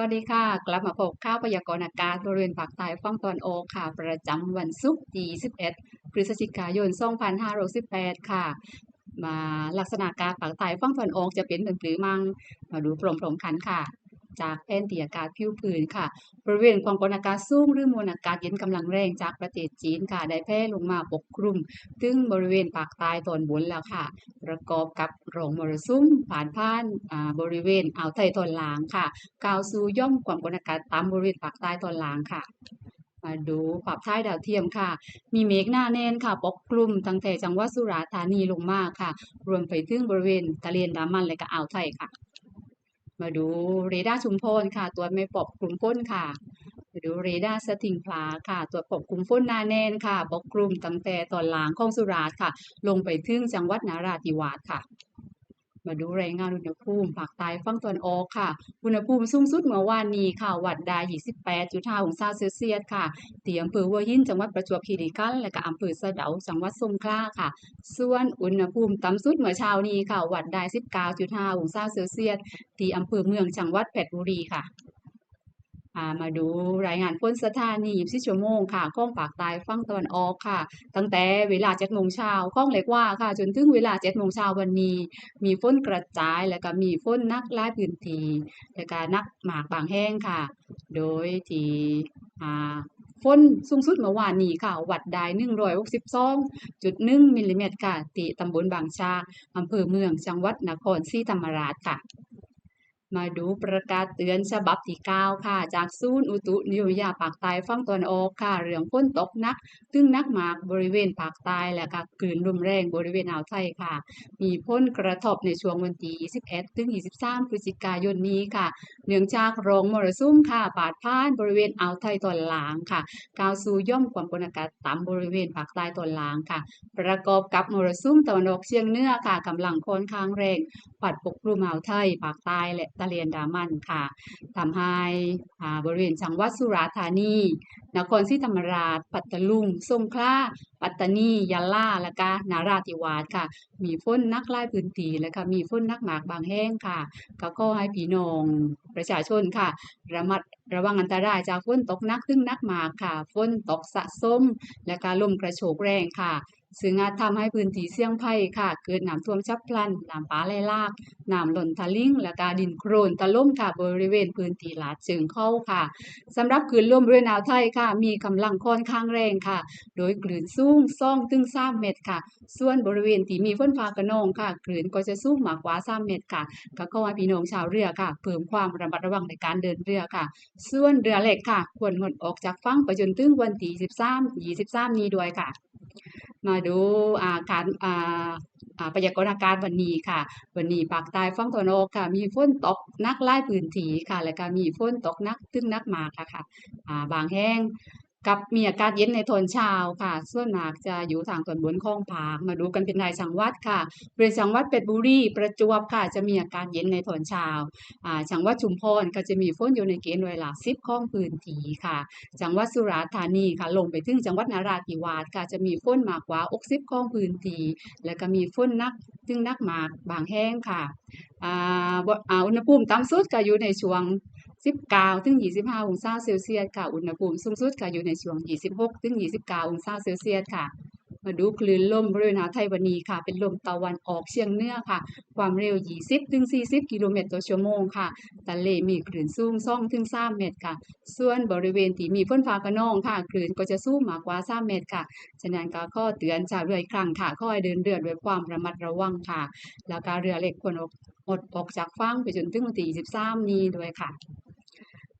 วัสดีค่ะ กลับมาพบข่าวพยากรณ์อากาศบริเวณภาคใต้ฝั่งตอนโอค่ะ ประจำวันศุกร์ที่11พฤศจิกายน 2568 ค่ะ มาลักษณะการภาคใต้ฝั่งตอนโอจะเป็นหมือนหรือมังมาดูพร้อมๆกันค่ะ จากแผ่นที่อากาศผิวพื้นค่ะ บริเวณความกดอากาศสูงหรือมวลอากาศเย็นกำลังแรงจากประเทศจีนค่ะ ได้แผ่ลงมาปกคลุม ถึงบริเวณภาคใต้ตอนบนแล้วค่ะ ประกอบกับรองมรสุมผ่านผ่านบริเวณอ่าวไทยตอนล่างค่ะก่าวสู่ย่อมความกดอากาศต่ำบริเวณภาคใต้ตอนล่างค่ะมาดูภาพถ่ายดาวเทียมค่ะ มีเมฆหน้าแน่นค่ะ ปกคลุมตั้งแต่จังหวัดสุราษฎร์ธานีลงมาค่ะ รวมไปถึงบริเวณทะเลดามันและก็อ่าวไทยค่ะ มาดูเรดาร์ชุมพลค่ะ ตัวไม่ปกคลุมฝนค่ะ มาดูเรดาร์สติงพลาค่ะ ตัวปกคลุมฝนนาแน่นค่ะปกคลุมตั้งแต่ตอนล่างของสุราษฎร์ค่ะ ลงไปถึงจังหวัดนาราธิวาสค่ะ มาดูรายงานอุณหภูมิภาคใต้ฝั่งตะวันออกค่ะ อุณหภูมิสูงสุดเมื่อวานนี้ค่ะ วัดได้28.5องศาเซลเซียสค่ะที่อำเภอหัวหินจังหวัดประจวบคีรีขันธ์และก็อำเภอสะเดาจังหวัดสงขลาค่ะ ส่วนอุณหภูมิต่ำสุดเมื่อเช้านี้ค่ะ วัดได้19.5องศาเซลเซียสที่อำเภอเมืองจังหวัดเพชรบุรีค่ะ มาดูรายงานฝนสถานี24ชั่วโมงค่ะข้องปากใต้ฝั่งตะวันออกค่ะ ตั้งแต่เวลา7โมงเช้าข้องเล็กว่าค่ะ จนถึงเวลา7โมงเช้าวันนี้ มีฝนกระจายแล้วก็มีฝนนักหลาพื้นที่แล้วก็หนักหมากบางแห้งค่ะ โดยที่ฝนสูงสุดเมื่อวานนี้ค่ะ วัดได้162.1มิลลิเมตรค่ะที่ตำบลบางชาอำเภอเมืองจังหวัดนครศรีธรรมราชค่ะ มาดูประกาศเตือนฉบับที่ 9 ค่ะ จากศูนย์อุตุนิยมวิทยาภาคใต้ฝั่งตะวันออกค่ะ เรื่องฝนตกนักถึงนักมากบริเวณภาคใต้และก็คลื่นลมแรงบริเวณอ่าวไทยค่ะ มีผลกระทบในช่วงวันที่ 21 ถึง 23 พฤศจิกายนนี้ค่ะ เนื่องจากรองมรสุมค่ะปาดผ่านบริเวณอ่าวไทยตอนล่างค่ะกาวสู่ย่อมความกดอากาศต่ำบริเวณภาคใต้ตอนล่างค่ะ ประกอบกับมรสุมตะวันออกเฉียงเหนือค่ะกำลังค่อนข้างแรงปัดปกคลุมอ่าวไทยภาคใต้และทะเลอันดามันค่ะทำให้บริเวณจังหวัดสุราษฎร์ธานี นครศรีธรรมราช ปัตตาลุงสงขลาปัตตานียะลาและก็นาราธิวาสค่ะ มีฝนนักหลายพื้นที่และก็มีฝนนักหมากบางแห่งค่ะ ก็ขอให้พี่น้องประชาชนค่ะ ระมัดระวังอันตรายจากฝนตกนักถึงนักหมากค่ะฝนตกสะสม และก็ลมกระโชกแรงค่ะ ซึ่งอาจทำให้พื้นที่เสี่ยงภัยค่ะ เกิดน้ำท่วมฉับพลันน้ำป่าไหลหลากน้ำหล้นทะลิ่งและก็ดินโคลนถล่มค่ะบริเวณพื้นที่ลาดเชิงเขาค่ะสำหรับคลื่นลมบริเวณอ่าวไทยค่ะ มีกำลังค่อนข้างแรงค่ะ โดยคลื่นสูง2ถึง3เมตรค่ะ ส่วนบริเวณที่มีฝนฟ้าคะนองค่ะคลื่นก็จะสูงมากกว่า3เมตรค่ะก็ขอให้พี่น้องชาวเรือค่ะ เพิ่มความระมัดระวังในการเดินเรือค่ะ ส่วนเรือเล็กค่ะ ควรงดออกจากฝั่งไปจนถึงวันที่13 23 นี้ด้วยค่ะ มาดูอาการอ่าพยากรณ์อากาศวันนี้ค่ะ วันนี้ภาคใต้ฝั่งตะวันออกค่ะ มีฝนตกนักไล่พื้นที่ค่ะ แล้วก็มีฝนตกนักตึ้งนักมากค่ะค่ะบางแห้ง กับมีอากาศเย็นในตอนเช้าค่ะ ส่วนมากจะอยู่ทางตอนบนของภาคมาดูกันเป็นรายจังวัดค่ะบริษัทจังวัดเพชรบุรีประจวบค่ะ จะมีอากาศเย็นในตอนเช้าอ่าจังหวัดชุมพรก็จะมีฝนอยู่ในเกณฑ์ร้อยละ10ของพื้นที่ค่ะ จังหวัดสุราษฎร์ธานีค่ะ ลงไปถึงจังหวัดนราธิวาสค่ะจะมีฝนมากกว่า60ของพื้นที่แล้วก็มีฝนนักถึงนักมากบางแห่งค่ะอ่าอุณหภูมิต่ำสุดก็อยู่ในช่วง 19ถึง25 องศาเซลเซียสค่ะ อุณหภูมิสูงสุดก็อยู่ในช่วง 26ถึง29 องศาเซลเซียสค่ะ มาดูคลื่นลมบริเวณอ่าวไทยวันนี้ค่ะ เป็นลมตะวันออกเฉียงเหนือค่ะ ความเร็ว 20ถึง40 กิโลเมตรต่อชั่วโมงค่ะทะเลมีคลื่นสูง2ถึง3เมตรค่ะ ส่วนบริเวณที่มีฝนฟ้าคะนองค่ะคลื่นก็จะสูงมากกว่า 3 เมตรค่ะ ฉะนั้นก็ข้อเตือนชาวเรืออีกครั้งค่ะขอให้เดินเรือด้วยความระมัดระวังค่ะ แล้วก็เรือเล็กควรออกอดออกจากฝั่งไปจนถึงวันที่23นี้ด้วยค่ะ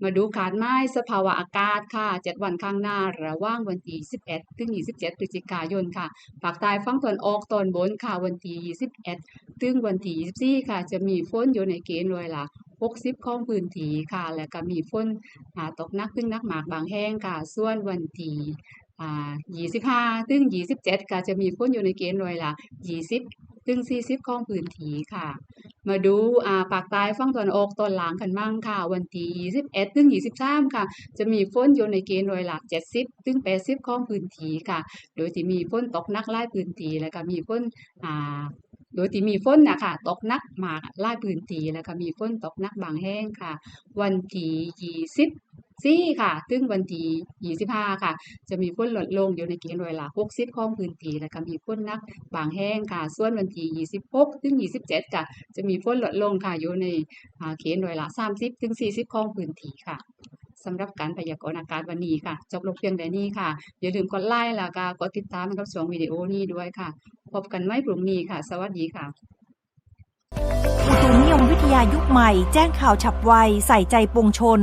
มาดูการไม้สภาวะอากาศค่ะ 7 วันข้างหน้า ระหว่างวันที่21 ถึง 27 พฤศจิกายนค่ะภาคใต้ฝั่งตะวันออกตอนบนค่ะ วันที่21 ถึงวันที่24 ค่ะ จะมีฝนอยู่ในเกณฑ์ร้อยละ60ของพื้นที่ค่ะ แล้วก็มีฝนตกหนักถึงหนักหมากบางแห่งค่ะ ส่วนวันที่25 ถึง 27ก็จะมีฝนอยู่ในเกณฑ์ร้อยละ20 ถึง 40ของพื้นที่ค่ะ มาดูอ่าภาคใต้ฝั่งตอนอกตอนหลังกันบ้างค่ะ วันที่21ถึง23 ค่ะ จะมีฝนอยู่ในเกณฑ์โดยหลัก 70ถึง80 ของพื้นที่ค่ะ โดยที่มีฝนตกนักไล่พื้นที่แล้วก็มีฝนอ่าโดยที่มีฝนนะคะตกนักมากไล่พื้นที่แล้วก็มีฝนตกนักบางแห้งค่ะ วันที่20 ซี่ค่ะ ซึ่งวันที่25 ค่ะ จะมีฝนลดลงอยู่ในเกณฑ์ร้อยละ60ของพื้นที่และก็มีฝนนักบางแห้งค่ะ ส่วนวันที่26 ถึง 27ค่ะ จะมีฝนลดลงค่ะอยู่ในเกณฑ์ร้อยละ 30 ถึง 40ของพื้นที่ค่ะสำหรับการพยากรณ์อากาศวันนี้ค่ะ จบลงเพียงแต่นี้ค่ะ อย่าลืมกดไลค์แล้วก็กดติดตามกับช่องวิดีโอนี้ด้วยค่ะ พบกันไม่พรุ่งนี้ค่ะ สวัสดีค่ะอุตุนิยมวิทยายุคใหม่ แจ้งข่าวฉับไว ใส่ใจปวงชน